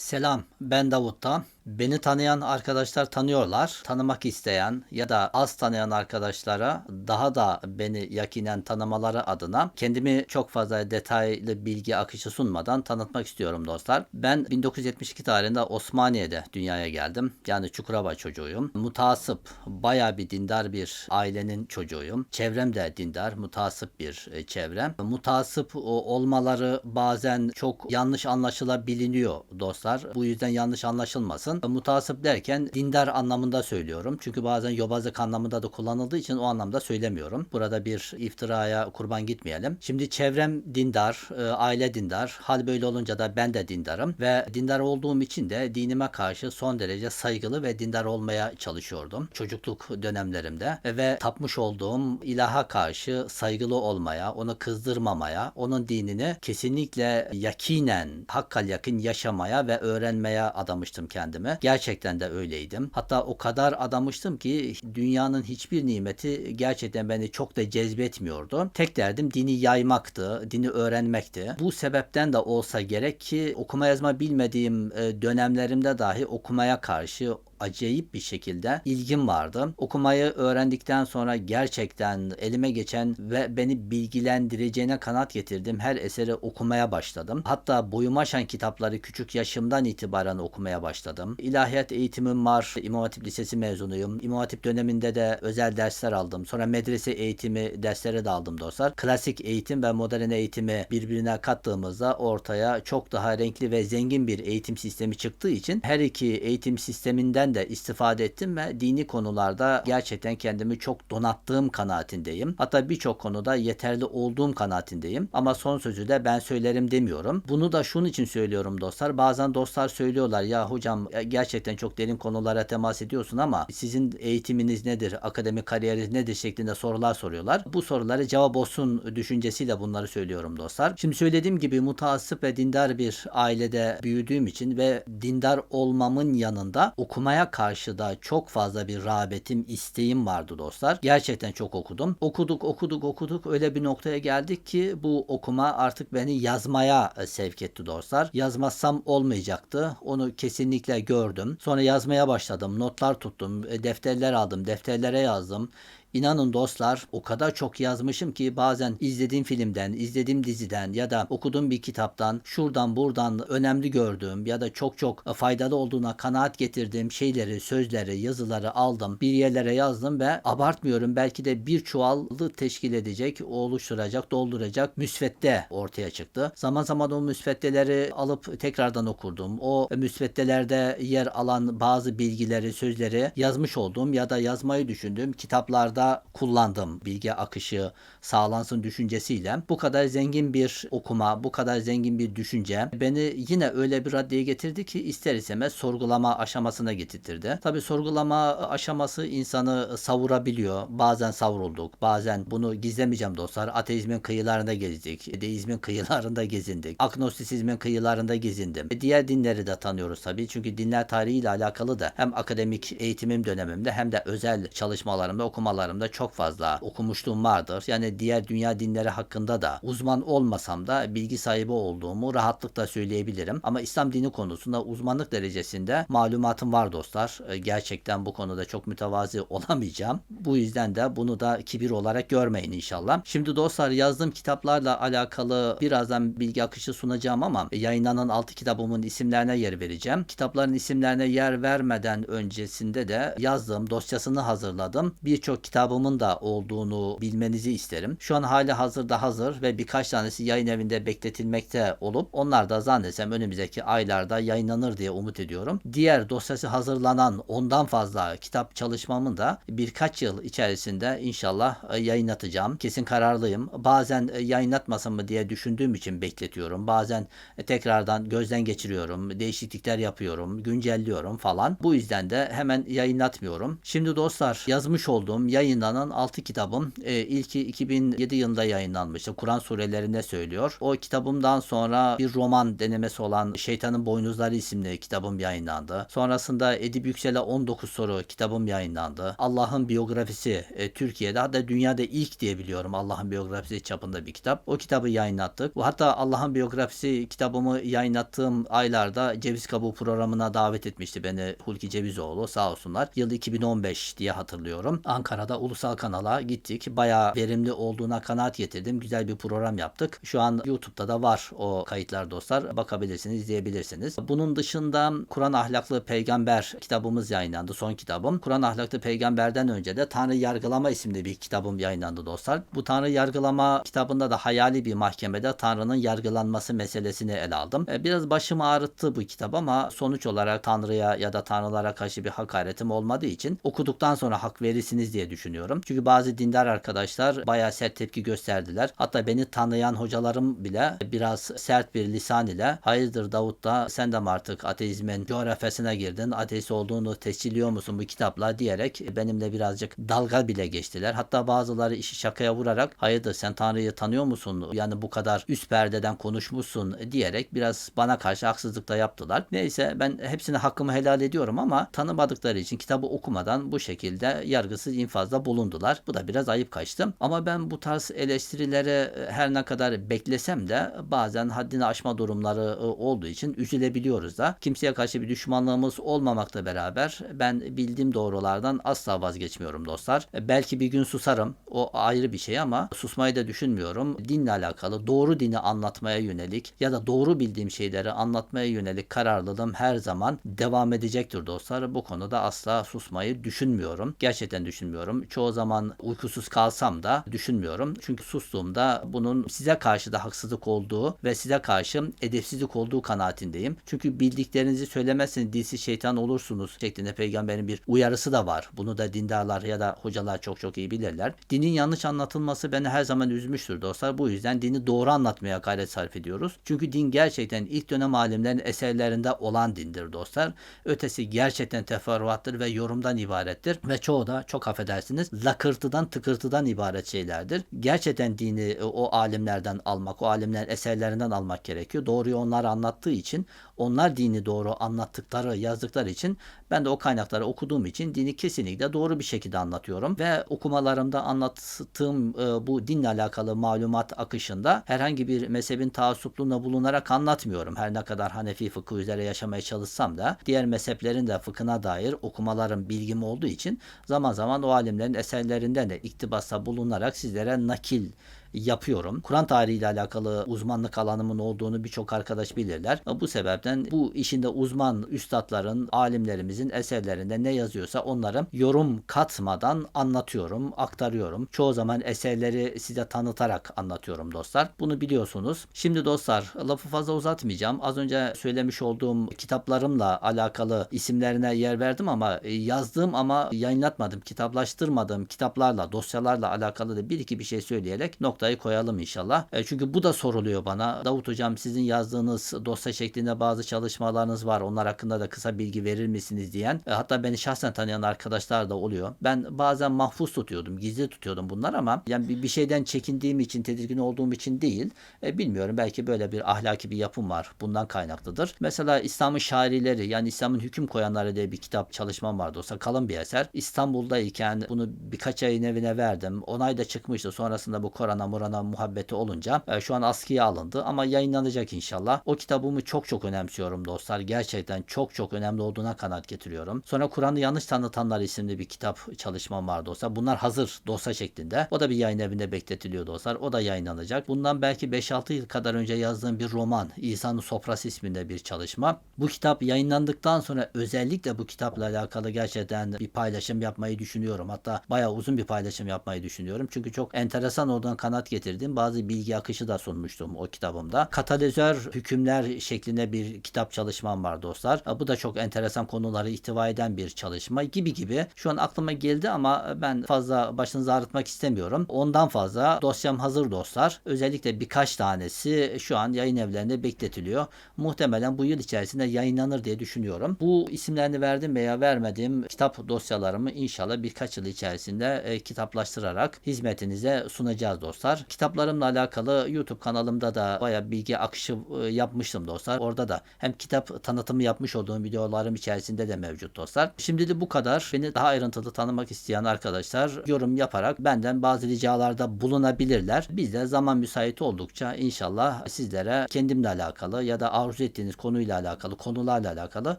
Selam, ben Davut'ta. Beni tanıyan arkadaşlar tanıyorlar. Tanımak isteyen ya da az tanıyan arkadaşlara daha da beni yakinen tanımaları adına kendimi çok fazla detaylı bilgi akışı sunmadan tanıtmak istiyorum dostlar. Ben 1972 tarihinde Osmaniye'de dünyaya geldim. Yani Çukurova çocuğuyum. Mutasip, baya bir dindar bir ailenin çocuğuyum. Çevrem de dindar, mutasip bir e, çevrem. Mutasip olmaları bazen çok yanlış anlaşılabiliyor dostlar. Bu yüzden yanlış anlaşılmasın. Mutasip derken dindar anlamında söylüyorum. Çünkü bazen yobazlık anlamında da kullanıldığı için o anlamda söylemiyorum. Burada bir iftiraya kurban gitmeyelim. Şimdi çevrem dindar, e, aile dindar. Hal böyle olunca da ben de dindarım ve dindar olduğum için de dinime karşı son derece saygılı ve dindar olmaya çalışıyordum. Çocukluk dönemlerimde ve tapmış olduğum ilaha karşı saygılı olmaya, onu kızdırmamaya, onun dinini kesinlikle yakinen, hakkal yakın yaşamaya ve öğrenmeye adamıştım kendimi. Gerçekten de öyleydim. Hatta o kadar adamıştım ki dünyanın hiçbir nimeti gerçekten beni çok da cezbetmiyordu. Tek derdim dini yaymaktı, dini öğrenmekti. Bu sebepten de olsa gerek ki okuma yazma bilmediğim e, dönemlerimde dahi okumaya karşı acayip bir şekilde ilgim vardı. Okumayı öğrendikten sonra gerçekten elime geçen ve beni bilgilendireceğine kanat getirdim. Her eseri okumaya başladım. Hatta boyuma aşan kitapları küçük yaşımdan itibaren okumaya başladım. İlahiyat eğitimim var. İmam Hatip Lisesi mezunuyum. İmam Hatip döneminde de özel dersler aldım. Sonra medrese eğitimi dersleri de aldım dostlar. Klasik eğitim ve modern eğitimi birbirine kattığımızda ortaya çok daha renkli ve zengin bir eğitim sistemi çıktığı için her iki eğitim sisteminden de istifade ettim ve dini konularda gerçekten kendimi çok donattığım kanaatindeyim. Hatta birçok konuda yeterli olduğum kanaatindeyim. Ama son sözü de ben söylerim demiyorum. Bunu da şunun için söylüyorum dostlar. Bazen dostlar söylüyorlar ya hocam e, gerçekten çok derin konulara temas ediyorsun ama sizin eğitiminiz nedir, akademik kariyeriniz nedir şeklinde sorular soruyorlar. Bu soruları cevap olsun düşüncesiyle bunları söylüyorum dostlar. Şimdi söylediğim gibi mutasip ve dindar bir ailede büyüdüğüm için ve dindar olmamın yanında okumaya karşı da çok fazla bir rağbetim, isteğim vardı dostlar. Gerçekten çok okudum. Okuduk, okuduk, okuduk. Öyle bir noktaya geldik ki bu okuma artık beni yazmaya e, sevk etti dostlar. Yazmazsam olmayacaktı. Onu kesinlikle gördüm. Sonra yazmaya başladım. Notlar tuttum. e, Defterler aldım. Defterlere yazdım. İnanın dostlar o kadar çok yazmışım ki bazen izlediğim filmden, izlediğim diziden ya da okuduğum bir kitaptan şuradan buradan önemli gördüğüm ya da çok çok faydalı olduğuna kanaat getirdiğim şeyleri, sözleri, yazıları aldım. Bir yerlere yazdım ve abartmıyorum belki de bir çuvalı teşkil edecek, oluşturacak, dolduracak müsvedde ortaya çıktı. Zaman zaman o müsveddeleri alıp tekrardan okurdum. O müsveddelerde yer alan bazı bilgileri, sözleri yazmış olduğum ya da yazmayı düşündüğüm kitaplarda kullandım. Bilgi akışı sağlansın düşüncesiyle. Bu kadar zengin bir okuma, bu kadar zengin bir düşünce beni yine öyle bir raddeye getirdi ki ister istemez sorgulama aşamasına getirtirdi. Tabi sorgulama aşaması insanı savurabiliyor. Bazen savrulduk, bazen bunu gizlemeyeceğim dostlar. Ateizmin kıyılarında gezdik, deizmin kıyılarında gezindik, agnostisizmin kıyılarında gezindim. E, Diğer dinleri de tanıyoruz tabii. Çünkü dinler tarihiyle alakalı da hem akademik eğitimim dönemimde hem de özel çalışmalarımda, okumalarımda çok fazla okumuşluğum vardır. Yani diğer dünya dinleri hakkında da uzman olmasam da bilgi sahibi olduğumu rahatlıkla söyleyebilirim. Ama İslam dini konusunda uzmanlık derecesinde malumatım var dostlar. E, Gerçekten bu konuda çok mütevazi olamayacağım. Bu yüzden de bunu da kibir olarak görmeyin inşallah. Şimdi dostlar yazdığım kitaplarla alakalı birazdan bilgi akışı sunacağım ama yayınlanan 6 kitabımın isimlerine yer vereceğim. Kitapların isimlerine yer vermeden öncesinde de yazdığım dosyasını hazırladım. Birçok kitabımın da olduğunu bilmenizi isterim. Şu an hali hazırda hazır ve birkaç tanesi yayın evinde bekletilmekte olup onlar da zannetsem önümüzdeki aylarda yayınlanır diye umut ediyorum. Diğer dosyası hazırlanan ondan fazla kitap çalışmamın da birkaç yıl içerisinde inşallah e, yayınlatacağım. Kesin kararlıyım. Bazen e, yayınlatmasam mı diye düşündüğüm için bekletiyorum. Bazen e, tekrardan gözden geçiriyorum. Değişiklikler yapıyorum. Güncelliyorum falan. Bu yüzden de hemen yayınlatmıyorum. Şimdi dostlar yazmış olduğum, yayınlanan 6 kitabım. E, ilki 2007 yılında yayınlanmıştı. Kur'an surelerinde söylüyor. O kitabımdan sonra bir roman denemesi olan Şeytanın Boynuzları isimli kitabım yayınlandı. Sonrasında Edip Yüksel'e 19 soru kitabım yayınlandı. Allah'ın biyografisi e, Türkiye'de hatta dünyada ilk diye biliyorum Allah'ın biyografisi çapında bir kitap. O kitabı yayınlattık. Hatta Allah'ın biyografisi kitabımı yayınlattığım aylarda Ceviz Kabuğu programına davet etmişti beni Hulki Cevizoğlu sağ olsunlar. Yıl 2015 diye hatırlıyorum. Ankara'da ulusal kanala gittik. Bayağı verimli olduğuna kanaat getirdim. Güzel bir program yaptık. Şu an YouTube'da da var o kayıtlar dostlar. Bakabilirsiniz, izleyebilirsiniz. Bunun dışında Kur'an Ahlaklı Peygamber kitabımız yayınlandı. Son kitabım. Kur'an Ahlaklı Peygamber'den önce de Tanrı Yargılama isimli bir kitabım yayınlandı dostlar. Bu Tanrı Yargılama kitabında da hayali bir mahkemede Tanrı'nın yargılanması meselesini ele aldım. E, Biraz başımı ağrıttı bu kitap ama sonuç olarak Tanrı'ya ya da Tanrılara karşı bir hakaretim olmadığı için okuduktan sonra hak verirsiniz diye düşünüyorum. Çünkü bazı dindar arkadaşlar bayağı sert tepki gösterdiler. Hatta beni tanıyan hocalarım bile biraz sert bir lisan ile hayırdır Davut da sen de mi artık ateizmin coğrafyasına girdin? Ateist olduğunu tescilliyor musun bu kitapla diyerek benimle birazcık dalga bile geçtiler. Hatta bazıları işi şakaya vurarak hayırdır sen Tanrı'yı tanıyor musun? Yani bu kadar üst perdeden konuşmuşsun diyerek biraz bana karşı haksızlık da yaptılar. Neyse ben hepsine hakkımı helal ediyorum ama tanımadıkları için kitabı okumadan bu şekilde yargısız infazda bulundular. Bu da biraz ayıp kaçtı. Ama ben bu tarz eleştirilere her ne kadar beklesem de bazen haddini aşma durumları e, olduğu için üzülebiliyoruz da. Kimseye karşı bir düşmanlığımız olmamakla beraber ben bildiğim doğrulardan asla vazgeçmiyorum dostlar. E, Belki bir gün susarım. O ayrı bir şey ama susmayı da düşünmüyorum. Dinle alakalı doğru dini anlatmaya yönelik ya da doğru bildiğim şeyleri anlatmaya yönelik kararlılığım her zaman devam edecektir dostlar. Bu konuda asla susmayı düşünmüyorum. Gerçekten düşünmüyorum. Çoğu zaman uykusuz kalsam da düşünmüyorum. Çünkü sustuğumda bunun size karşı da haksızlık olduğu ve size karşı edepsizlik olduğu kanaatindeyim. Çünkü bildiklerinizi söylemezseniz dilsiz şeytan olursunuz şeklinde peygamberin bir uyarısı da var. Bunu da dindarlar ya da hocalar çok çok iyi bilirler. Dinin yanlış anlatılması beni her zaman üzmüştür dostlar. Bu yüzden dini doğru anlatmaya gayret sarf ediyoruz. Çünkü din gerçekten ilk dönem alimlerin eserlerinde olan dindir dostlar. Ötesi gerçekten teferruattır ve yorumdan ibarettir. Ve çoğu da çok affedersiniz lakırtıdan tıkırtıdan ibaret şeylerdir. Gerçekten dini e, o alimlerden almak, o alimlerin eserlerinden almak gerekiyor. Doğruyu onlar anlattığı için, onlar dini doğru anlattıkları, yazdıkları için ben de o kaynakları okuduğum için dini kesinlikle doğru bir şekilde anlatıyorum. Ve okumalarımda anlattığım e, bu dinle alakalı malumat akışında herhangi bir mezhebin taassupluğuna bulunarak anlatmıyorum. Her ne kadar Hanefi fıkhı üzere yaşamaya çalışsam da diğer mezheplerin de fıkhına dair okumalarım, bilgim olduğu için zaman zaman o alimlerin eserlerinden de iktibasta bulunarak sizlere nakil yapıyorum. Kur'an tarihiyle alakalı uzmanlık alanımın olduğunu birçok arkadaş bilirler. Bu sebepten bu işinde uzman üstadların, alimlerimizin eserlerinde ne yazıyorsa onları yorum katmadan anlatıyorum, aktarıyorum. Çoğu zaman eserleri size tanıtarak anlatıyorum dostlar. Bunu biliyorsunuz. Şimdi dostlar lafı fazla uzatmayacağım. Az önce söylemiş olduğum kitaplarımla alakalı isimlerine yer verdim ama yazdığım ama yayınlatmadım, kitaplaştırmadığım kitaplarla, dosyalarla alakalı da bir iki bir şey söyleyerek noktayı koyalım inşallah. E, çünkü bu da soruluyor bana. Davut hocam sizin yazdığınız dosya şeklinde bazı çalışmalarınız var. Onlar hakkında da kısa bilgi verir misiniz diyen. E, hatta beni şahsen tanıyan arkadaşlar da oluyor. Ben bazen mahfuz tutuyordum, gizli tutuyordum bunlar ama yani bir, bir şeyden çekindiğim için, tedirgin olduğum için değil. E, bilmiyorum belki böyle bir ahlaki bir yapım var. Bundan kaynaklıdır. Mesela İslam'ın şairleri yani İslam'ın hüküm koyanları diye bir kitap çalışmam vardı. Olsa kalın bir eser. İstanbul'dayken bunu birkaç ayın evine verdim. Onay da çıkmıştı. Sonrasında bu korona murana muhabbeti olunca e, şu an askıya alındı ama yayınlanacak inşallah. O kitabımı çok çok önemsiyorum dostlar. Gerçekten çok çok önemli olduğuna kanaat getiriyorum. Sonra Kur'an'ı yanlış tanıtanlar isimli bir kitap çalışmam var dostlar. Bunlar hazır dosya şeklinde. O da bir yayın evinde bekletiliyor dostlar. O da yayınlanacak. Bundan belki 5-6 yıl kadar önce yazdığım bir roman İsa'nın Sofrası isminde bir çalışma. Bu kitap yayınlandıktan sonra özellikle bu kitapla alakalı gerçekten bir paylaşım yapmayı düşünüyorum. Hatta bayağı uzun bir paylaşım yapmayı düşünüyorum. Çünkü çok enteresan olduğundan kanaat sanat getirdiğim bazı bilgi akışı da sunmuştum o kitabımda. Katalizör hükümler şeklinde bir kitap çalışmam var dostlar. Bu da çok enteresan konuları ihtiva eden bir çalışma gibi gibi. Şu an aklıma geldi ama ben fazla başınızı ağrıtmak istemiyorum. Ondan fazla dosyam hazır dostlar. Özellikle birkaç tanesi şu an yayın evlerinde bekletiliyor. Muhtemelen bu yıl içerisinde yayınlanır diye düşünüyorum. Bu isimlerini verdim veya vermediğim kitap dosyalarımı inşallah birkaç yıl içerisinde e, kitaplaştırarak hizmetinize sunacağız dostlar. Kitaplarımla alakalı YouTube kanalımda da baya bilgi akışı e, yapmıştım dostlar. Orada da hem kitap tanıtımı yapmış olduğum videolarım içerisinde de mevcut dostlar. Şimdi de bu kadar. Beni daha ayrıntılı tanımak isteyen arkadaşlar yorum yaparak benden bazı ricalarda bulunabilirler. Biz de zaman müsait oldukça inşallah sizlere kendimle alakalı ya da arzu ettiğiniz konuyla alakalı, konularla alakalı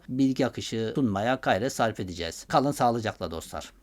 bilgi akışı sunmaya gayret sarf edeceğiz. Kalın sağlıcakla dostlar.